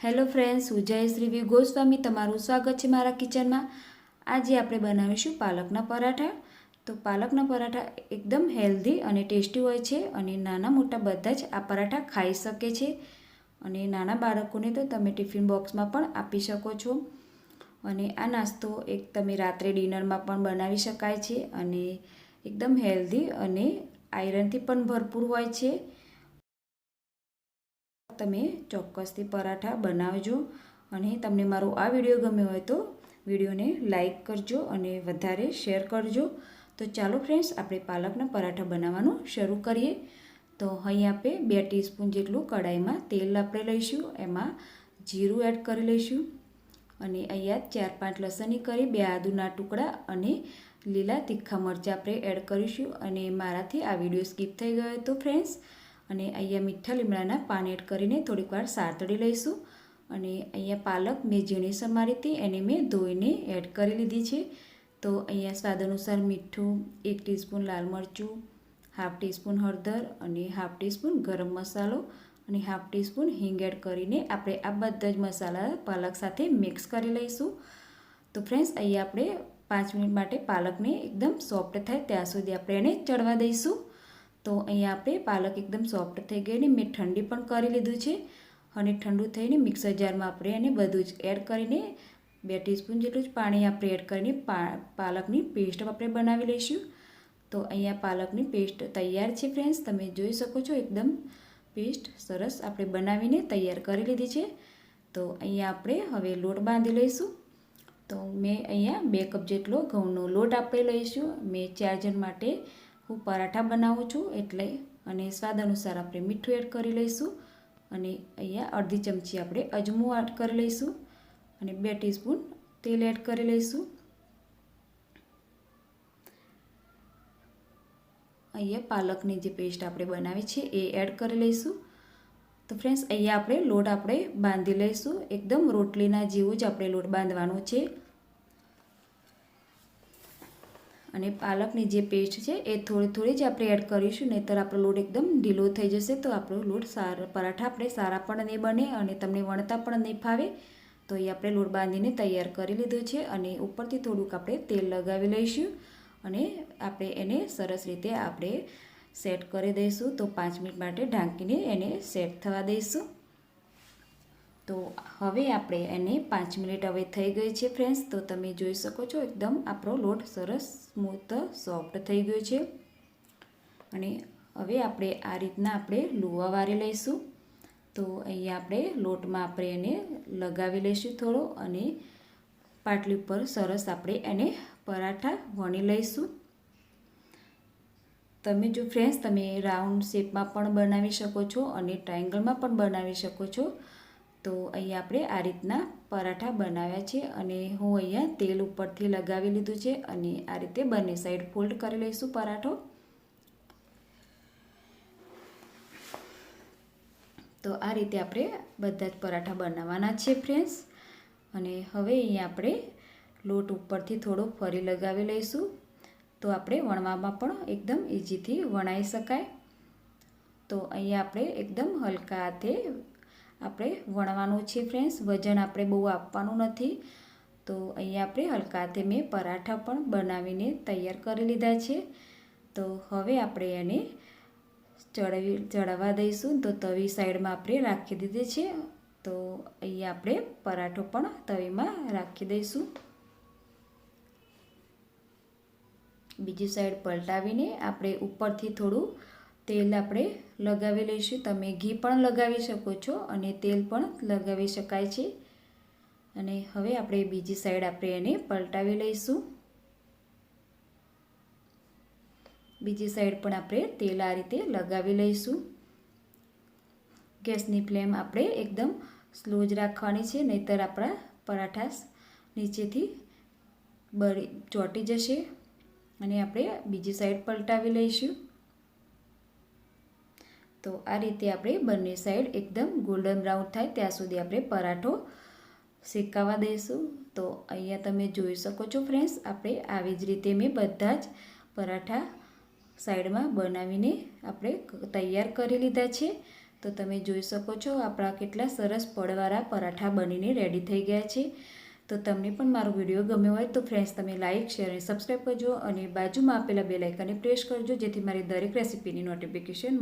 Hello friends હું જયશ્રી વી ગોસ્વામી તમારું સ્વાગત છે મારા કિચનમાં. આજે આપણે બનાવીશું પાલકના પરાઠા. તો પાલકના પરાઠા એકદમ હેલ્ધી અને ટેસ્ટી હોય છે અને નાના મોટા બધા જ આ પરાઠા ખાઈ શકે છે. અને નાના બાળકોને તો તમે ટિફિન બોક્સમાં પણ આપી શકો છો. અને આ નાસ્તો એક તમે રાત્રે ડિનરમાં પણ બનાવી શકાય છે અને એકદમ હેલ્ધી અને આયરનથી પણ ભરપૂર હોય છે. તમે ચોક્કસથી પરાઠા બનાવજો અને તમને મારો આ વીડિયો ગમ્યો હોય તો વિડીયોને લાઈક કરજો અને વધારે શેર કરજો. તો ચાલો ફ્રેન્ડ્સ, આપણે પાલકના પરાઠા બનાવવાનું શરૂ કરીએ. તો અહીં આપણે બે ટીસ્પૂન જેટલું કડાઈમાં તેલ આપણે લઈશું, એમાં જીરું એડ કરી લઈશું અને અહીંયા ચાર પાંચ લસણની કરી, બે આદુના ટુકડા અને લીલા તીખા મરચાં આપણે એડ કરીશું અને મારાથી આ વીડિયો સ્કીપ થઈ ગયો હતો ફ્રેન્ડ્સ અને અહીંયા મીઠા લીમડાના પાન એડ કરીને થોડીક વાર સાતળી લઈશું. અને અહીંયા પાલક મેં ઝીણી સમારી હતી, એને મેં ધોઈને એડ કરી લીધી છે. તો અહીંયા સ્વાદ અનુસાર મીઠું, એક ટીસ્પૂન લાલ મરચું, હાફ ટીસ્પૂન હળદર અને હાફ ટીસ્પૂન ગરમ મસાલો અને હાફ ટીસ્પૂન હિંગ એડ કરીને આપણે આ બધા જ મસાલા પાલક સાથે મિક્સ કરી લઈશું. તો ફ્રેન્ડ્સ, અહીંયા આપણે પાંચ મિનિટ માટે પાલકને એકદમ સોફ્ટ થાય ત્યાં સુધી આપણે એને ચડવા દઈશું. તો અહીંયા આપણે પાલક એકદમ સોફ્ટ થઈ ગઈ ને મેં ઠંડી પણ કરી લીધું છે. અને ઠંડુ થઈને મિક્સર જારમાં આપણે એને બધું જ એડ કરીને બે ટીસ્પૂન જેટલું જ પાણી આપણે એડ કરીને પાલકની પેસ્ટ આપણે બનાવી લઈશું. તો અહીંયા પાલકની પેસ્ટ તૈયાર છે ફ્રેન્ડ્સ તમે જોઈ શકો છો એકદમ પેસ્ટ સરસ આપણે બનાવીને તૈયાર કરી લીધી છે. તો અહીંયા આપણે હવે લોટ બાંધી લઈશું. તો મેં અહીંયા બે કપ જેટલો ઘઉંનો લોટ આપણે લઈશું. મેં ચાર જણ માટે હું પરાઠા બનાવું છું એટલે અને સ્વાદ અનુસાર આપણે મીઠું એડ કરી લઈશું અને અહીંયા અડધી ચમચી આપણે અજમો એડ કરી લઈશું અને બે ટીસ્પૂન તેલ એડ કરી લઈશું. અહીંયા પાલકની જે પેસ્ટ આપણે બનાવી છે એ એડ કરી લઈશું. તો ફ્રેન્ડ્સ, અહીંયા આપણે લોટ આપણે બાંધી લઈશું. એકદમ રોટલીના જેવું જ આપણે લોટ બાંધવાનો છે. અને પાલકની જે પેસ્ટ છે એ થોડી થોડી જ આપણે એડ કરીશું, નહીંતર આપણો લોટ એકદમ ઢીલો થઈ જશે. તો આપણો લોટ સારા, પરાઠા આપણે સારા પણ નહીં બને અને તમને વણતા પણ નહીં ફાવે. તો એ આપણે લોટ બાંધીને તૈયાર કરી લીધો છે અને ઉપરથી થોડુંક આપણે તેલ લગાવી લઈશું અને આપણે એને સરસ રીતે આપણે સેટ કરી દઈશું. તો પાંચ મિનિટ માટે ઢાંકીને એને સેટ થવા દઈશું. હવે આપણે એને પાંચ મિનિટ હવે થઈ ગઈ છે ફ્રેન્ડ્સ, તો તમે જોઈ શકો છો એકદમ આપણો લોટ સરસ સ્મૂથ, સોફ્ટ થઈ ગયો છે. અને હવે આપણે આ રીતના આપણે લુવા વારી લઈશું. તો અહીંયા આપણે લોટમાં આપણે એને લગાવી લઈશું થોડો અને પાટલી ઉપર સરસ આપણે એને પરાઠા વણી લઈશું. તમે જો ફ્રેન્ડ્સ, તમે રાઉન્ડ શેપમાં પણ બનાવી શકો છો અને ટ્રાયંગલમાં પણ બનાવી શકો છો. તો અહીંયા આપણે આ રીતના પરાઠા બનાવ્યા છે અને હું અહીંયા તેલ ઉપરથી લગાવી લીધું છે અને આ રીતે બંને સાઈડ ફોલ્ડ કરી લઈશું પરાઠો. તો આ રીતે આપણે બધા જ પરાઠા બનાવવાના છે ફ્રેન્ડ્સ અને હવે અહીંયા આપણે લોટ ઉપરથી થોડો ફરી લગાવી લઈશું. તો આપણે વણવામાં પણ એકદમ ઇઝીથી વણાઈ શકાય. તો અહીંયા આપણે એકદમ હલકા હાથે આપણે વણવાનું છે ફ્રેન્ડ્સ વજન આપણે બહુ આપવાનું નથી. તો અહીંયા આપણે હલકા હાથે મેં પરાઠા પણ બનાવીને તૈયાર કરી લીધા છે. તો હવે આપણે એને ચડાવી ચડાવવા દઈશું. તો તવી સાઈડમાં આપણે રાખી દીધી છે. તો અહીંયા આપણે પરાઠો પણ તવીમાં રાખી દઈશું. બીજી સાઈડ પલટાવીને આપણે ઉપરથી થોડું તેલ આપણે લગાવી લઈશું. તમે ઘી પણ લગાવી શકો છો અને તેલ પણ લગાવી શકાય છે. અને હવે આપણે બીજી સાઈડ આપણે એને પલટાવી લઈશું. બીજી સાઈડ પણ આપણે તેલ આ રીતે લગાવી લઈશું. ગેસની ફ્લેમ આપણે એકદમ સ્લો જ રાખવાની છે, નહીતર આપણા પરાઠા નીચેથી બળી ચોંટી જશે. અને આપણે બીજી સાઈડ પલટાવી લઈશું. તો આ રીતે આપણે બંને સાઈડ એકદમ ગોલ્ડન બ્રાઉન થાય ત્યાં સુધી આપણે પરાઠો શેકાવા દઈશું. તો અહીંયા તમે જોઈ શકો છો ફ્રેન્ડ્સ આપણે આવી જ રીતે મેં બધા જ પરાઠા સાઈડમાં બનાવીને આપણે તૈયાર કરી લીધા છે. તો તમે જોઈ શકો છો આપણા કેટલા સરસ પડવાળા પરાઠા બનીને રેડી થઈ ગયા છે. તો તમને પણ મારો વીડિયો ગમ્યો હોય તો ફ્રેન્ડ્સ તમે લાઇક શેર અને સબસ્ક્રાઈબ કરજો અને બાજુમાં આપેલા બે લાઇકને પ્રેસ કરજો જેથી મારી દરેક રેસીપીની નોટિફિકેશન